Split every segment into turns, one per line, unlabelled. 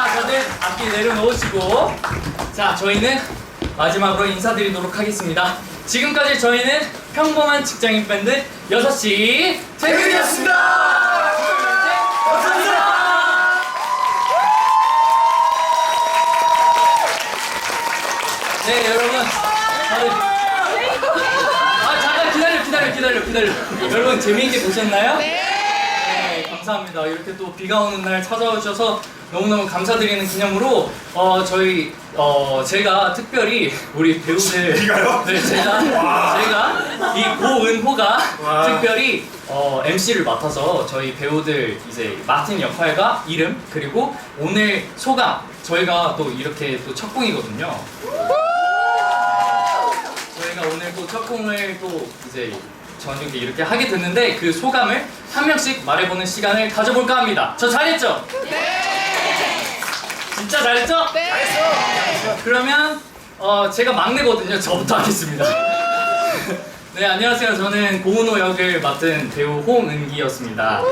자, 다들 악기 내려놓으시고. 자, 저희는 마지막으로 인사드리도록 하겠습니다. 지금까지 저희는 평범한 직장인 밴드 6시 태극이었습니다! 감사합니다! 네, 여러분. 아, 잠깐 기다려, 기다려, 기다려, 기다려. 여러분, 재미있게 보셨나요? 네, 감사합니다. 이렇게 또 비가 오는 날 찾아오셔서 너무너무 감사드리는 기념으로 어 저희 어 제가 특별히 우리 배우들
비가요?
네 제가 제가 이 고은호가
와.
특별히 어 MC를 맡아서 저희 배우들 이제 맡은 역할과 이름 그리고 오늘 소감 저희가 또 이렇게 또 첫 공이거든요. 저희가 오늘 또 첫 공을 또 이제 저녁에 이렇게 하게 됐는데 그 소감을 한 명씩 말해보는 시간을 가져볼까 합니다. 저 잘했죠? 네. 진짜 잘했죠? 네. 잘했어. 그러면 어 제가 막내거든요. 저부터 하겠습니다. 네 안녕하세요. 저는 고은호 역을 맡은 배우 홍은기였습니다.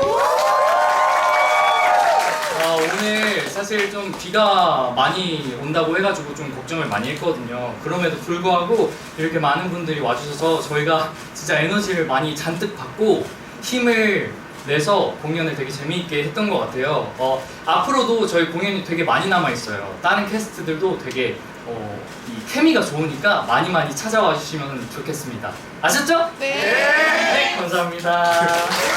아, 오늘 사실 좀 비가 많이 온다고 해가지고 좀 걱정을 많이 했거든요. 그럼에도 불구하고 이렇게 많은 분들이 와주셔서 저희가 진짜 에너지를 많이 잔뜩 받고 힘을 내서 공연을 되게 재미있게 했던 것 같아요. 어, 앞으로도 저희 공연이 되게 많이 남아 있어요. 다른 캐스트들도 되게 어, 이 케미가 좋으니까 많이 많이 찾아와 주시면 좋겠습니다. 아셨죠? 네. 네, 감사합니다.